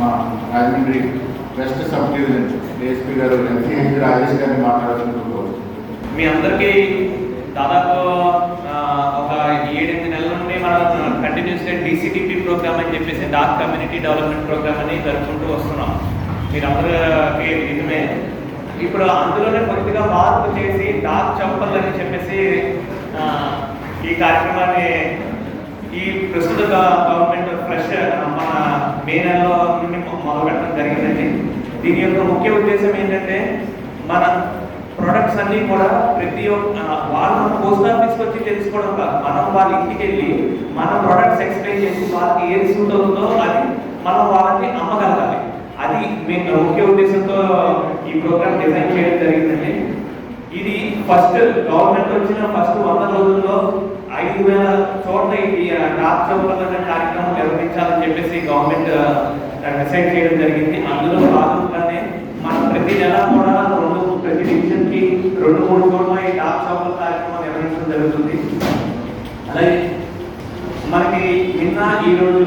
మా Rajahmundry west sub division ASP గారు NCH Rajesh గారిని మాట్లాడుతున్నారు మీ అందరికీ దాదాపు ఒక ఏడెనిమిది నెలల నుండి మనం కంటిన్యూస్గా డీసీటీపీ ప్రోగ్రామ్ అని చెప్పేసి డార్క్ కమ్యూనిటీ డెవలప్మెంట్ ప్రోగ్రామ్ అని జరుపుకుంటూ వస్తున్నాం. మీరందరికీ నిజమే. ఇప్పుడు అందులోనే కొద్దిగా మార్పు చేసి డార్క్ చప్పల్ అని చెప్పేసి ఈ కార్యక్రమాన్ని ఈ ప్రస్తుత గవర్నమెంట్ ఫ్రెష్ మన మే నెలలో నుండి మొదలు పెట్టడం జరిగిందండి. దీని యొక్క ముఖ్య ఉద్దేశం ఏంటంటే మన ప్రొడక్ట్స్ అన్నీ కూడా ప్రతి ఒక్క ఆ, వాళ్ళు పోస్ట్ ఆఫీస్కి వచ్చి తెలుసుకోవడం కాదు. మనం వాళ్ళ ఇంటికి వెళ్ళి మన ప్రొడక్ట్స్ ఎక్స్ప్లెయిన్ చేసి వాళ్ళకి ఏది సూట్ అవుతుందో అది మనం వాళ్ళకి అమ్మగలగాలి. అది మేము ముఖ్య ఉద్దేశంతో ఈ ప్రోగ్రామ్ డిజైన్ చేయడం జరిగిందండి. ఇది ఫస్ట్ గవర్నమెంట్ వచ్చిన ఫస్ట్ వంద రోజుల్లో ఐదు వేల చోట్ల ఈ డాక్ కార్యక్రమం నిర్వహించాలని చెప్పేసి గవర్నమెంట్ డిసైడ్ చేయడం జరిగింది. అందులో భాగంగానే మనం ప్రతి నెల కూడా రెండు ప్రతి డివిజన్కి రెండు మూడు చోట్ల ఈ టాప్ చౌకల్ కార్యక్రమం నిర్వహించడం జరుగుతుంది. అలాగే మనకి నిన్న ఈ రోజు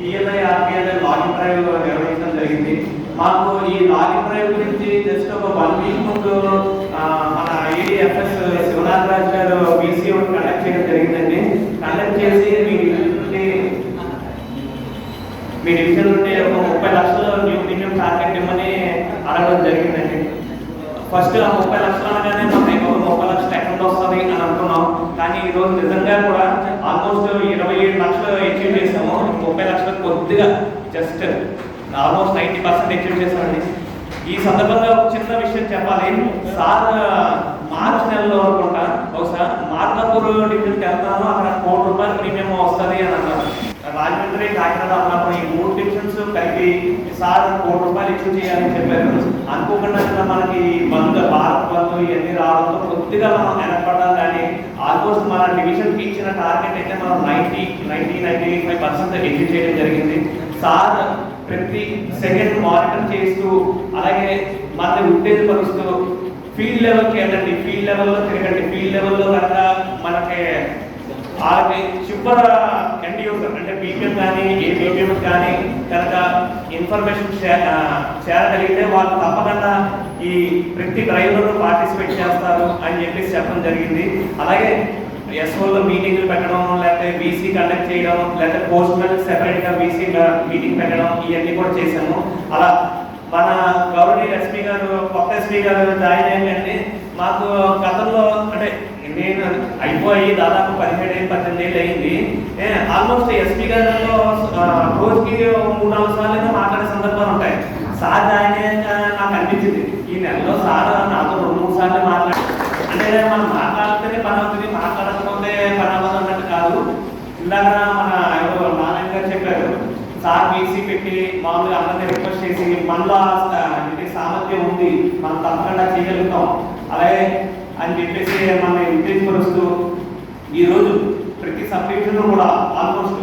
పిఎల్ఐ ఆర్పిఎల్ఐ లాగిన్ డ్రైవ్ నిర్వహించడం జరిగింది. మాకు ఈ లాగిన్ డ్రైవ్ గురించి జస్ట్ ఒక వన్ వీక్ ముందు ఆ, మన ఏడిఎఫ్ఎస్ శివనాథరాజ్ గారు బీసీ కండక్ట్ చేయడం జరిగిందండి కండక్ట్ చేసి మీ డివిజన్ నుండి మీ డివిజన్ నుండి ఒక ముప్పై లక్షల న్యూ మినిమం టార్గెట్ ఇవ్వమని అడగడం జరిగిందండి ఫస్ట్ ఆ ముప్పై లక్షలు అనగానే మన అకౌంట్ ముప్పై లక్షలు ఎక్కడ వస్తుంది అని అనుకున్నాం. కానీ ఈరోజు నిజంగా కూడా ఆల్మోస్ట్ ఇరవై ఏడు లక్షలు అచీవ్ చేసాము. ముప్పై లక్షలు కొద్దిగా just almost ninety percent achieve చేసామండి ఈ సందర్భంగా ఒక చిన్న విషయం చెప్పాలి. సార్ మార్చ్ నెలలో అనుకుంటా బహుశా మార్కాపూర్ డివిజన్కి వెళ్తాను అక్కడ కోటి రూపాయలు ప్రీమియం వస్తుంది అని అన్నారు. రాజమండ్రి కాకినాడ అన్నప్పుడు ఈ మూడు డివిజన్స్ కలిపి సార్ కోటి రూపాయలు ఎక్కువ చేయాలని చెప్పారు. అనుకోకుండా మనకి బంద్ భారత్ బంద్ ఇవన్నీ రావడంతో కొద్దిగా మనం వెనకపడ్డాం కానీ ఆల్మోస్ట్ మన డివిజన్కి ఇచ్చిన టార్గెట్ అయితే మనం ninety ninety ninety five percent achieve చేయడం జరిగింది. సార్ ప్రతి సెకండ్ మానిటర్ చేస్తూ అలాగే మనల్ని ఉత్తేజపరుస్తూ ఫీల్డ్ లెవెల్కి వెళ్ళండి ఫీల్డ్ లెవెల్లో తిరగండి. ఫీల్డ్ లెవెల్లో కనుక మనకి వాళ్ళకి చివర అంటే పీపీఎం కానీ ఏ కానీ కనుక ఇన్ఫర్మేషన్ చేరగలిగితే వాళ్ళు తప్పకుండా ఈ ప్రతి డ్రైవర్లు పార్టిసిపేట్ చేస్తారు అని చెప్పేసి చెప్పడం జరిగింది. అలాగే ఎస్ఓలో మీటింగ్లు పెట్టడం లేకపోతే బీసీ కండక్ట్ చేయడం లేకపోతే పోస్ట్ సెపరేట్గా బీసీ మీటింగ్ పెట్టడం ఇవన్నీ కూడా చేశాము. అలా మన గౌరవనీయ ఎస్పీ గారు కొత్త ఎస్పీ గారు జాయిన్ అయ్యండి మాకు గతంలో అంటే అయిపోయి దాదాపు పదిహేడు ఏళ్ళు పద్దెనిమిది ఏళ్ళు అయింది. ఆల్మోస్ట్ ఎస్పీ గారితో రోజుకి మూడు నాలుగు సార్లు అయితే మాట్లాడే సందర్భాలు ఉంటాయి. సార్ జాయిన్ నాకు అనిపించింది. ఈ నెలలో సార్ నాతో రెండు మూడు సార్లు మాట్లాడి అంటే మనం మాట్లాడితేనే పని అవుతుంది మాట్లాడకపోతే పని అవ్వదు అన్నట్టు కాదు. ఇందాక మన ఎవరో నారాయణ గారు చెప్పారు సార్ బీసీ పెట్టి మామూలుగా అందరినీ రిక్వెస్ట్ చేసి మనలో సామర్థ్యం ఉంది మనం తప్పకుండా చేయగలుగుతాం. అలాగే అని చెప్పేసి మన ఉత్తేజపరుస్తూ ఈరోజు ప్రతి సబ్ డివిజన్లో కూడా ఆల్మోస్ట్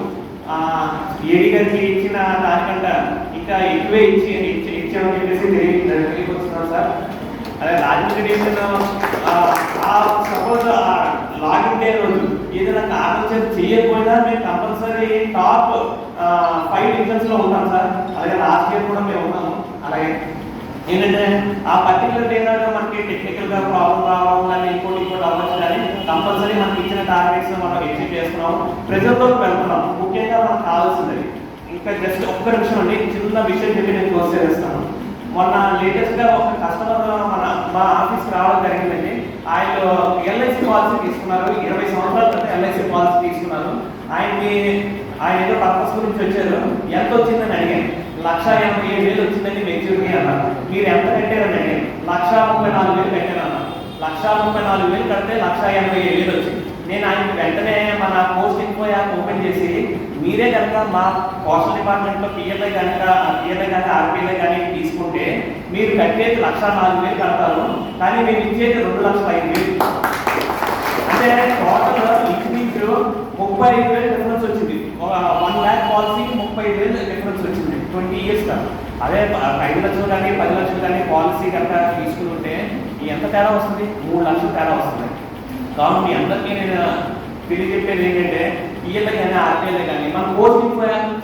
ఏడి గారికి ఇచ్చిన దానికంటే ఇంకా ఎక్కువే ఇచ్చి ఇచ్చామని చెప్పేసి తెలియ తెలియకొస్తున్నాం సార్ అదే Rajahmundry division suppose login day రోజు ఏదైనా కారణం చేసి చేయకపోయినా మేము కంపల్సరీ టాప్ ఫైవ్ డివిజన్స్లో ఉంటాం సార్. అలాగే లాస్ట్ ఇయర్ కూడా మేము ఉన్నాము. అలాగే ఏంటంటే ఆ పర్టికులర్ డే నాడు మనకి టెక్నికల్గా ప్రాబ్లం రావడం కంపల్సరీ మనకి ఇచ్చిన టార్గెట్స్ మనం ఎగ్జిట్ చేస్తున్నాం ప్రజల్లోకి వెళ్తున్నాం ముఖ్యంగా మనకు కావాల్సింది ఇంకా జస్ట్ ఒక్క నిమిషం అండి. చిన్న విషయం చెప్పి నేను క్లోజ్ చేస్తాను మొన్న లేటెస్ట్గా ఒక కస్టమర్ మన మా ఆఫీస్ రావడం జరిగిందండి. ఆయన ఎల్ఐసి పాలసీ తీసుకున్నారు. ఇరవై సంవత్సరాల క్రితం ఎల్ఐసి పాలసీ తీసుకున్నారు. ఆయనకి ఆయన ఏదో పర్పస్ గురించి వచ్చారు. ఎంత వచ్చిందని అడిగాను. లక్ష ఎనభై ఏడు వేలు వచ్చిందని మెచ్యూరిటీ అన్నారు. మీరు ఎంత కట్టారని అడిగాను. లక్ష ముప్పై నాలుగు వేలు కట్టారు. లక్ష ముప్పై నాలుగు వేలు కడితే లక్ష ఎనభై ఏడు వేలు వచ్చింది. నేను ఆయన వెంటనే మన పోస్ట్ ఇన్ఫో యాప్ ఓపెన్ చేసి మీరే కనుక మా పోస్టల్ డిపార్ట్మెంట్లో పిఎల్ఐ కనుక పిఎల్ఐ కానీ ఆర్పిఎల్ఐ కానీ తీసుకుంటే మీరు కట్టేది లక్ష నాలుగు వేలు కడతారు కానీ మేము ఇచ్చేది రెండు లక్షల ఐదు వేలు. అంటే టోటల్ ఇంచుమించు ముప్పై ఐదు వేలు డిఫరెన్స్ వచ్చింది. ఒక వన్ ల్యాక్ పాలసీకి ముప్పై ఐదు వేలు డిఫరెన్స్ వచ్చింది. ట్వంటీ ఇయర్స్ కాదు అదే ఐదు లక్షలు కానీ పది లక్షలు కానీ పాలసీ కనుక తీసుకుంటే ఎంత తేడా వస్తుంది? మూడు లక్షలు తేడా వస్తుంది. కాబట్టి మీ అందరికీ నేను తెలియజెప్పేది ఏంటంటే ఈఎల్ఐ కానీ ఆర్టీఎల్ఐ కానీ మన కోర్స్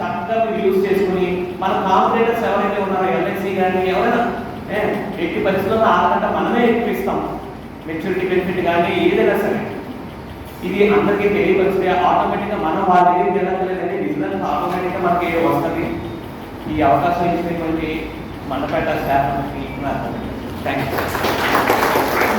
చక్కగా మీరు యూజ్ చేసుకుని మన కాంపిటేటర్స్ ఎవరైతే ఉన్నారో ఎల్ఐసి కానీ ఎవరైనా ఏ, ఎట్టి పరిస్థితుల్లో ఆగకుండా మనమే ఎక్కువ ఇస్తాం మెచ్యూరిటీ బెనిఫిట్ కానీ ఏదైనా సరే. ఇది అందరికీ తెలియపరిస్తే ఆటోమేటిక్గా మనం వాళ్ళ దగ్గర వెళ్ళలేదంటే బిజినెస్ ఆటోమేటిక్గా మనకి వస్తుంది ఈ అవకాశం ఇచ్చినటువంటి మండపేట స్టాఫ్ థ్యాంక్ యూ